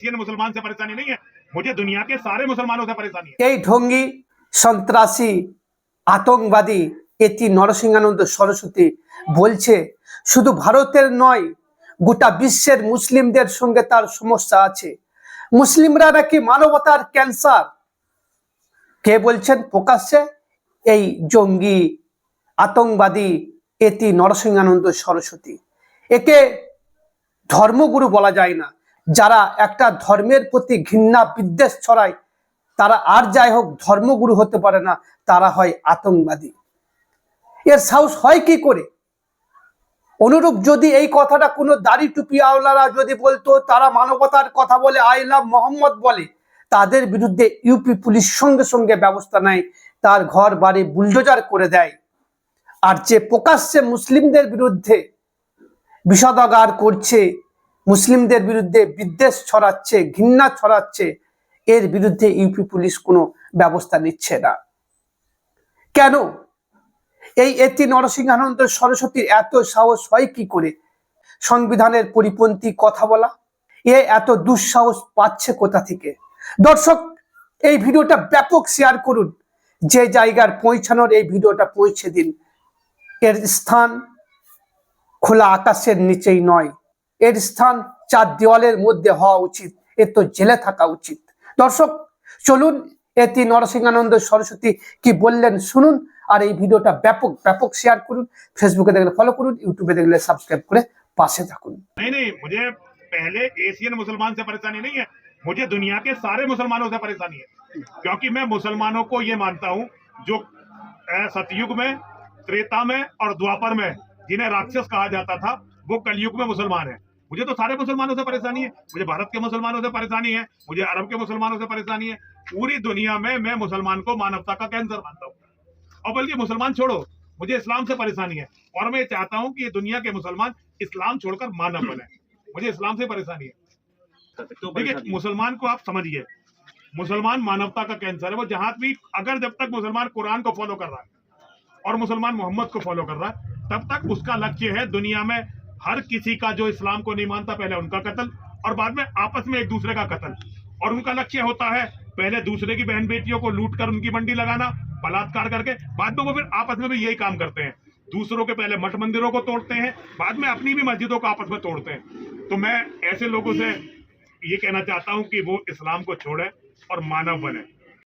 ये मुसलमान से परेशानी नहीं है मुझे दुनिया के सारे मुसलमानों से परेशानी है এই ঢঙ্গি সন্ত্রাসী আতঙ্কবাদী এটি নরসিংহানন্দ সরস্বতী বলছে শুধু ভারতের নয় গোটা বিশ্বের মুসলিমদের সঙ্গে তার সমস্যা আছে মুসলিমরা নাকি মানবতার ক্যান্সার কে বলছেন প্রকাশ্যে এই জঙ্গি আতঙ্কবাদী এটি নরসিংহানন্দ সরস্বতী একে ধর্মগুরু বলা যায় না যারা একটা ধর্মের প্রতি ঘৃণা, বিদ্বেষ ছড়ায়, তারা আর যাই হোক ধর্মগুরু হতে পারে না, তারা হয় আতঙ্কবাদী। এর সাহস হয় কি করে? অনুরূপ যদি এই কথাটা কোনো দাড়ি টুপি আওলারা যদি বলতো, তারা মানবতার কথা বলে, আই লাভ মোহাম্মদ বলে, তাদের বিরুদ্ধে ইউপি পুলিশ সঙ্গে সঙ্গে ব্যবস্থা নেয়, তার ঘর, বাড়ি বুলডোজার করে দেয়। আর যে প্রকাশ্যে মুসলিমদের বিরুদ্ধে বিষাদাগার করছে মুসলিমদের বিরুদ্ধে বিদ্বেষ ছড়াচ্ছে, ঘৃণা ছড়াচ্ছে, এর বিরুদ্ধে ইউপি পুলিশ কোনো ব্যবস্থা নিচ্ছে না। কেন? এই এটি নরসিংহানন্দ সরস্বতীর এত সাহস হয় কি করে? সংবিধানের পরিপন্থী কথা বলা? এ এত দুঃসাহস পাচ্ছে কোথা থেকে? দর্শক, এই ভিডিওটা ব্যাপক শেয়ার করুন। যে জায়গার পৌঁছানোর এই ভিডিওটা পৌঁছে দিন। এর স্থান খোলা আকাশের নিচেই নয়। এর স্থান চার দেওয়ালের মধ্যে হওয়া উচিত এর তো জেলে থাকা উচিত দর্শক চলুন এটি নরসিংহানন্দ সরস্বতী কি বললেন শুনুন আর এই ভিডিওটা ব্যাপক ব্যাপক শেয়ার করুন ফেসবুকে দেখলে ফলো করুন ইউটিউবে দেখলে সাবস্ক্রাইব করে পাশে থাকুন नहीं नहीं मुझे पहले एशियन मुसलमान से परेशानी नहीं है मुझे दुनिया के सारे मुसलमानों से परेशानी है क्योंकि मैं मुसलमानों को ये मानता हूँ जो अ, सतयुग में त्रेता में और द्वापर में जिन्हें राक्षस कहा जाता था वो कलयुग में मुसलमान है मुझे तो सारे मुसलमानों से परेशानी है। मुझे भारत के मुसलमानों से परेशानी है। मुझे अरब के मुसलमानों से परेशानी है। पूरी दुनिया में मैं मुसलमान को मानवता का कैंसर मानता हूँ। और बल्कि मुसलमान छोड़ो मुझे इस्लाम से परेशानी है। और मैं चाहता हूँ कि दुनिया के मुसलमान इस्लाम छोड़कर मानव बने। मुझे इस्लाम से परेशानी है। देखिए मुसलमान को आप समझिए। मुसलमान मानवता का कैंसर है। वो जहाँ भी अगर जब तक मुसलमान कुरान को फॉलो कर रहा है और मुसलमान मोहम्मद को फॉलो कर रहा है तब तक उसका लक्ष्य है दुनिया में हर किसी का जो इस्लाम को नहीं मानता, पहले उनका कत्ल और बाद में आपस में एक दूसरे का कत्ल। और उनका लक्ष्य होता है पहले दूसरे की बहन बेटियों को लूट कर उनकी मंडी लगाना, बलात्कार करके, बाद में वो फिर आपस में भी यही काम करते हैं। दूसरों के पहले मठ मंदिरों को तोड़ते हैं, बाद में अपनी भी मस्जिदों को आपस में तोड़ते हैं। तो मैं ऐसे लोगों से ये कहना चाहता हूँ कि वो इस्लाम को छोड़े और मानव बने।